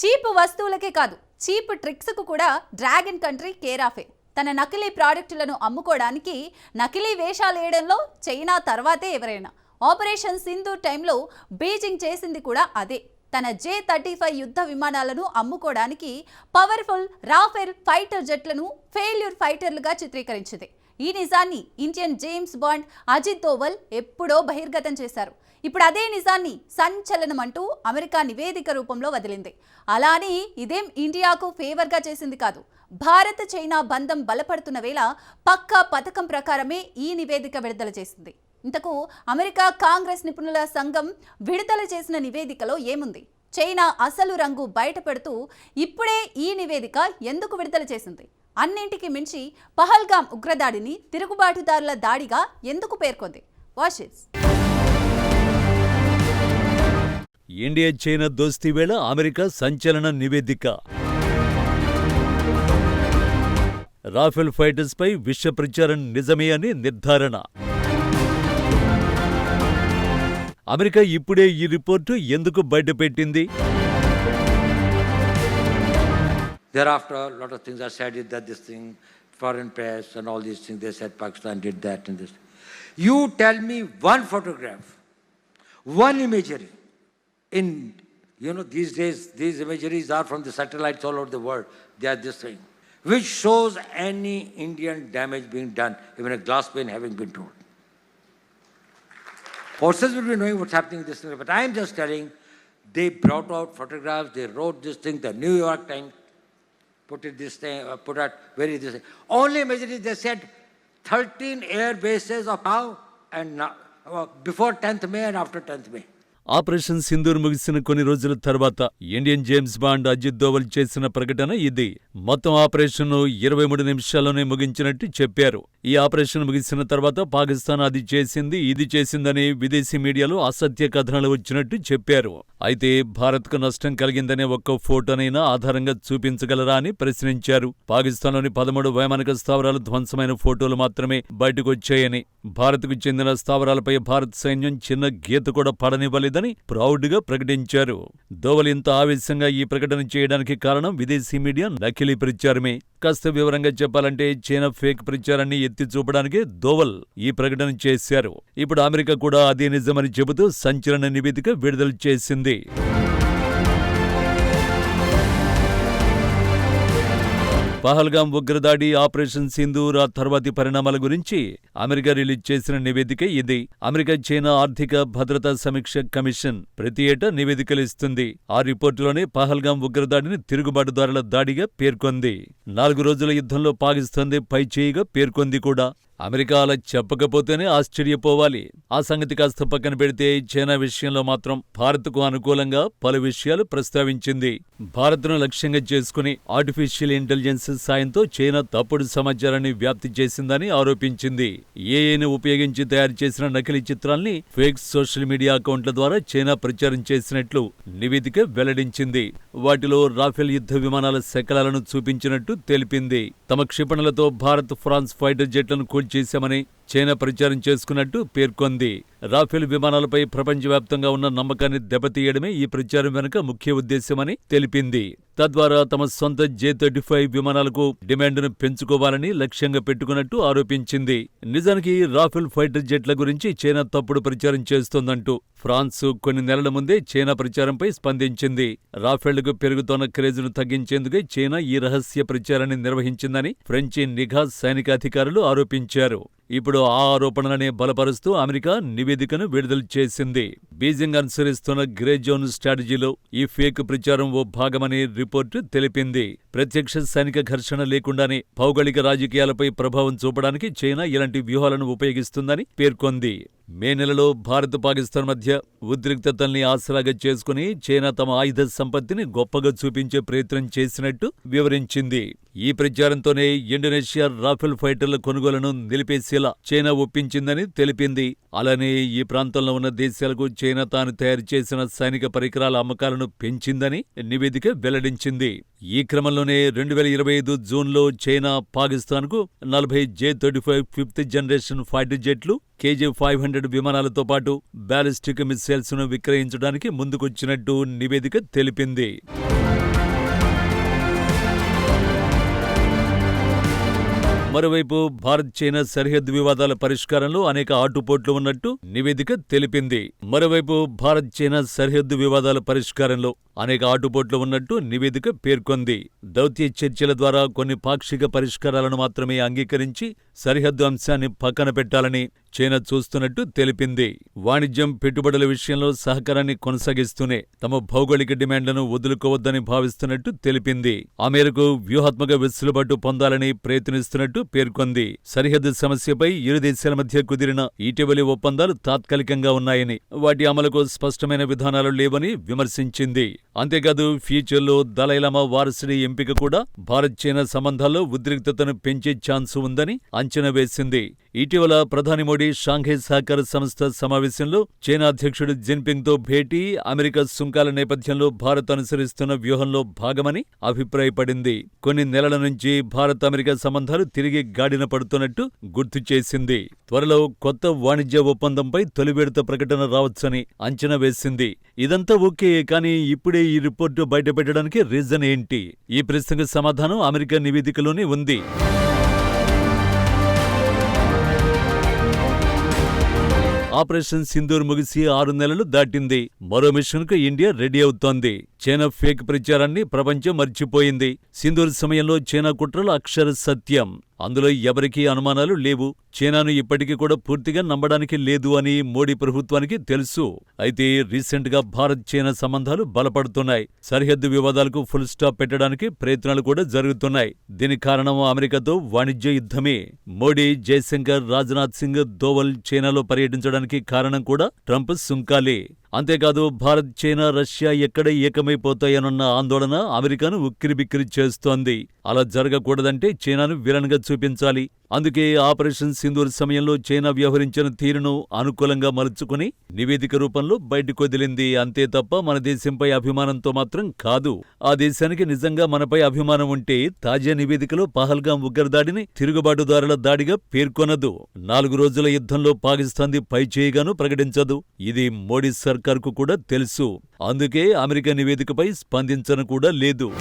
Cheap వస్తువులకే కాదు cheap ట్రిక్స్కు కూడా dragon country కేరాఫే తన నకిలీ ప్రాడక్టులను అమ్ముకోవడానికి నకిలీ వేషాలు వేయడంలో చైనా తర్వాతే ఎవరైనా. ఆపరేషన్ సింధు టైంలో బీజింగ్ చేసింది కూడా అదే. తన జే థర్టీ ఫైవ్ యుద్ధ విమానాలను అమ్ముకోవడానికి పవర్ఫుల్ రాఫెల్ ఫైటర్ జెట్లను ఫెయిల్యూర్ ఫైటర్లుగా చిత్రీకరించింది. ఈ నిజాన్ని Indian James Bond Ajit Doval ఎప్పుడో బహిర్గతం చేశారు. ఇప్పుడు అదే నిజాన్ని సంచలనం అంటూ అమెరికా నివేదిక రూపంలో వదిలింది. అలానే ఇదేం ఇండియాకు ఫేవర్గా చేసింది కాదు. భారత్ చైనా బంధం బలపడుతున్న వేళ పక్కా పథకం ప్రకారమే ఈ నివేదిక విడుదల చేసింది. ఇంతకు అమెరికా కాంగ్రెస్ నిపుణుల సంఘం విడుదల చేసిన నివేదికలో ఏముంది? చైనా అసలు రంగు బయటపెడుతూ ఇప్పుడే ఈ నివేదిక ఎందుకు విడుదల చేసింది? అన్నింటికి మించి పహల్గాం ఉగ్రదాడిని తిరుగుబాటుదారుల దాడిగా ఎందుకు పేర్కొంది? వాషిస్ ఇండియా చైనా దోస్తీ వేళ అమెరికా సంచలన నివేదిక. రాఫెల్ ఫైటర్స్ పై విశ్వ ప్రచారం నిజమే అని నిర్ధారణ. అమెరికా ఇప్పుడే ఈ రిపోర్టు ఎందుకు బయటపెట్టింది? You tell me one photograph one imagery In, you know, these days, these imageries are from the satellites all over the world. They are this thing, which shows any Indian damage being done, even a glass pane having been torn. Forces will be knowing what's happening in this thing, but I am just telling, they brought out photographs, they wrote this thing, the New York Times put it this thing, uh, put out very this thing. Only imagery they said 13 air bases of now and now, uh, before 10th May and after 10th May. Operation Sindoor ముగిసిన కొన్ని రోజుల తర్వాత Indian James Bond Ajit Doval చేసిన ప్రకటన ఇది. మొత్తం ఆపరేషన్ను ఇరవై మూడు నిమిషాల్లోనే ముగించినట్టు చెప్పారు. ఈ ఆపరేషన్ ముగిసిన తర్వాత పాకిస్తాన్ అది చేసింది ఇది చేసిందని విదేశీ మీడియాలో అసత్య కథనాలు వచ్చినట్టు చెప్పారు. అయితే భారత్కు నష్టం కలిగిందనే ఒక్క ఫోటోనైనా ఆధారంగా చూపించగలరా అని ప్రశ్నించారు. పాకిస్తాన్లోని పదమూడు వైమానిక స్థావరాలు ధ్వంసమైన ఫోటోలు మాత్రమే బయటకు వచ్చాయని భారత్కు చెందిన స్థావరాలపై భారత్ సైన్యం చిన్న గీత కూడా పడనివ్వలేదని ప్రౌడ్గా ప్రకటించారు. దోవల్ ఇంత ఆవేశంగా ఈ ప్రకటన చేయడానికి కారణం విదేశీ మీడియా నకిలీ ప్రచారమే. కాస్త వివరంగా చెప్పాలంటే చైనా ఫేక్ ప్రచారాన్ని ఎత్తి చూపడానికి దోవల్ ఈ ప్రకటన చేశారు. ఇప్పుడు అమెరికా కూడా అదే నిజమని చెబుతూ సంచలన నివేదిక విడుదల చేసింది. పహల్గాం ఉగ్రదాడి ఆపరేషన్ సింధూర్ ఆ తర్వాతి పరిణామాల గురించి అమెరికా రిలీజ్ చేసిన నివేదిక ఇది. అమెరికా చైనా ఆర్థిక భద్రతా సమీక్ష కమిషన్ ప్రతి ఏటా నివేదికలు ఇస్తుంది. ఆ రిపోర్టులోనే పహల్గాం ఉగ్రదాడిని తిరుగుబాటుదారుల దాడిగా పేర్కొంది. నాలుగు రోజుల యుద్ధంలో పాకిస్తాన్దే పైచేయిగా పేర్కొంది కూడా. అమెరికా అలా చెప్పకపోతేనే ఆశ్చర్యపోవాలి. ఆ సంగతి కాస్త పక్కన పెడితే చైనా విషయంలో మాత్రం భారత్కు అనుకూలంగా పలు విషయాలు ప్రస్తావించింది. భారత్ను లక్ష్యంగా చేసుకుని ఆర్టిఫిషియల్ ఇంటెలిజెన్స్ సాయంతో చైనా తప్పుడు సమాచారాన్ని వ్యాప్తి చేసిందని ఆరోపించింది. ఏఐని ఉపయోగించి తయారు చేసిన నకిలీ చిత్రాల్ని ఫేక్ సోషల్ మీడియా అకౌంట్ల ద్వారా చైనా ప్రచారం చేసినట్లు నివేదిక వెల్లడించింది. వాటిలో రాఫెల్ యుద్ధ విమానాల శకలాలను చూపించినట్టు తెలిపింది. తమ క్షిపణులతో భారత్ ఫ్రాన్స్ ఫైటర్ జెట్లను చేశామని చైనా ప్రచారం చేసుకున్నట్టు పేర్కొంది. రాఫెల్ విమానాలపై ప్రపంచవ్యాప్తంగా ఉన్న నమ్మకాన్ని దెబ్బతీయడమే ఈ ప్రచారం వెనుక ముఖ్య ఉద్దేశ్యమని తెలిపింది. తద్వారా తమ సొంత జే థర్టీ ఫైవ్ విమానాలకు డిమాండ్ను పెంచుకోవాలని లక్ష్యంగా పెట్టుకున్నట్టు ఆరోపించింది. నిజానికి రాఫెల్ ఫైటర్ జెట్ల గురించి చైనా తప్పుడు ప్రచారం చేస్తోందంటూ ఫ్రాన్స్ కొన్ని నెలల ముందే చైనా ప్రచారంపై స్పందించింది. రాఫెళ్ళకు పెరుగుతోన్న క్రేజ్ను తగ్గించేందుకే చైనా ఈ రహస్య ప్రచారాన్ని నిర్వహించిందని ఫ్రెంచి నిఘా సైనికాధికారులు ఆరోపించారు. ఇప్పుడు ఆ ఆరోపణలనే బలపరుస్తూ అమెరికా నివేదికను విడుదల చేసింది. బీజింగ్ అనుసరిస్తున్న గ్రే జోన్ స్ట్రాటజీలో ఈ ఫేక్ ప్రచారం ఓ భాగమని రిపోర్టు తెలిపింది. ప్రత్యక్ష సైనిక ఘర్షణ లేకుండానే భౌగోళిక రాజకీయాలపై ప్రభావం చూపడానికి చైనా ఇలాంటి వ్యూహాలను ఉపయోగిస్తుందని పేర్కొంది. మే నెలలో భారత్ పాకిస్తాన్ మధ్య ఉద్రిక్తతల్ని ఆసరాగా చేసుకుని చైనా తమ ఆయుధ సంపత్తిని గొప్పగా చూపించే ప్రయత్నం చేసినట్టు వివరించింది. ఈ ప్రచారంతోనే ఇండోనేషియా రాఫెల్ ఫైటర్ల కొనుగోలను నిలిపేసే ఇలా చైనా ఒప్పించిందని తెలిపింది. అలానే ఈ ప్రాంతంలో ఉన్న దేశాలకు చైనా తాను తయారు చేసిన సైనిక పరికరాల అమ్మకాలను పెంచిందని నివేదిక వెల్లడించింది. ఈ క్రమంలోనే రెండు వేల ఇరవై ఐదు జూన్లో చైనా పాకిస్తాన్కు నలభై J thirty five fifth generation fighter జెట్లు KG five hundred విమానాలతో పాటు బ్యాలిస్టిక్ మిస్సైల్స్ను విక్రయించడానికి ముందుకొచ్చినట్టు నివేదిక తెలిపింది. మరోవైపు భారత్ చైనా సరిహద్దు వివాదాల పరిష్కారంలో అనేక ఆటుపోట్లు ఉన్నట్టు నివేదిక తెలిపింది. మరోవైపు భారత్ చైనా సరిహద్దు వివాదాల పరిష్కారంలో అనేక ఆటుపోట్లు ఉన్నట్టు నివేదిక పేర్కొంది. దౌత్య చర్చల ద్వారా కొన్ని పాక్షిక పరిష్కారాలను మాత్రమే అంగీకరించి సరిహద్దు అంశాన్ని పక్కన పెట్టాలని చైనా చూస్తున్నట్టు తెలిపింది. వాణిజ్యం పెట్టుబడుల విషయంలో సహకారాన్ని కొనసాగిస్తూనే తమ భౌగోళిక డిమాండ్లను వదులుకోవద్దని భావిస్తున్నట్టు తెలిపింది. ఆ మేరకు వ్యూహాత్మక వెసులుబాటు పొందాలని ప్రయత్నిస్తున్నట్టు పేర్కొంది. సరిహద్దు సమస్యపై ఇరు దేశాల మధ్య కుదిరిన ఇటీవలి ఒప్పందాలు తాత్కాలికంగా ఉన్నాయని వాటి అమలుకు స్పష్టమైన విధానాలు లేవని విమర్శించింది. అంతేకాదు ఫ్యూచర్లో దలైలామా వారసుడి ఎంపిక కూడా భారత్ చైనా సంబంధాల్లో ఉద్రిక్తతను పెంచే ఛాన్స్ ఉందని అంచనా వేసింది. ఇటీవల ప్రధాని మోడీ షాంఘై సహకార సంస్థ సమావేశంలో చైనా అధ్యక్షుడు జిన్పింగ్తో భేటీ అమెరికా సుంకాల నేపథ్యంలో భారత్ అనుసరిస్తున్న వ్యూహంలో భాగమని అభిప్రాయపడింది. కొన్ని నెలల నుంచి భారత్ అమెరికా సంబంధాలు తిరిగి గాడిన పడుతున్నట్టు గుర్తు చేసింది. త్వరలో కొత్త వాణిజ్య ఒప్పందంపై తొలి విడత ప్రకటన రావచ్చని అంచనా వేసింది. ఇదంతా ఓకే కానీ ఇప్పుడే ఈ రిపోర్టు బయటపెట్టడానికి రీజన్ ఏంటి? ఈ ప్రశ్నకు సమాధానం అమెరికా నివేదికలోనే ఉంది. ఆపరేషన్ సింధూర్ ముగిసి ఆరు నెలలు దాటింది. మరో మిషన్కు ఇండియా రెడీ అవుతోంది. చైనా ఫేక్ ప్రచారాన్ని ప్రపంచం మర్చిపోయింది. సింధూర్ సమయంలో చైనా కుట్రలు అక్షర సత్యం అందులో ఎవరికీ అనుమానాలు లేవు. చైనాను ఇప్పటికీ కూడా పూర్తిగా నమ్మడానికి లేదు అని మోడీ ప్రభుత్వానికి తెలుసు. అయితే రీసెంట్గా భారత్ చైనా సంబంధాలు బలపడుతున్నాయి. సరిహద్దు వివాదాలకు ఫుల్ స్టాప్ పెట్టడానికి ప్రయత్నాలు కూడా జరుగుతున్నాయి. దీని కారణం అమెరికాతో వాణిజ్య యుద్ధమే. మోడీ జయశంకర్ రాజ్నాథ్ సింగ్ దోవల్ చైనాలో పర్యటించడానికి కారణం కూడా ట్రంప్ సుంకాలే. అంతేకాదు భారత్ చైనా రష్యా ఎక్కడ ఏకమైపోతాయనన్న ఆందోళన అమెరికాను ఉక్కిరిబిక్కిరి చేస్తోంది. అలా జరగకూడదంటే చైనాను విలన్గా చూపించాలి. అందుకే ఆపరేషన్ సింధూర్ సమయంలో చైనా వ్యవహరించిన తీరును అనుకూలంగా మలుచుకుని నివేదిక రూపంలో బయటకు వదిలింది. అంతే తప్ప మన దేశంపై అభిమానంతో మాత్రం కాదు. ఆ దేశానికి నిజంగా మనపై అభిమానం ఉంటే తాజా నివేదికలో పహల్గాం ఉగ్రదాడిని తిరుగుబాటుదారుల దాడిగా పేర్కొనదు. నాలుగు రోజుల యుద్ధంలో పాకిస్తాన్ది పైచేయిగాను ప్రకటించదు. ఇది మోడీ సర్కార్కు కూడా తెలుసు. అందుకే అమెరికా నివేదికపై స్పందించను కూడా లేదు.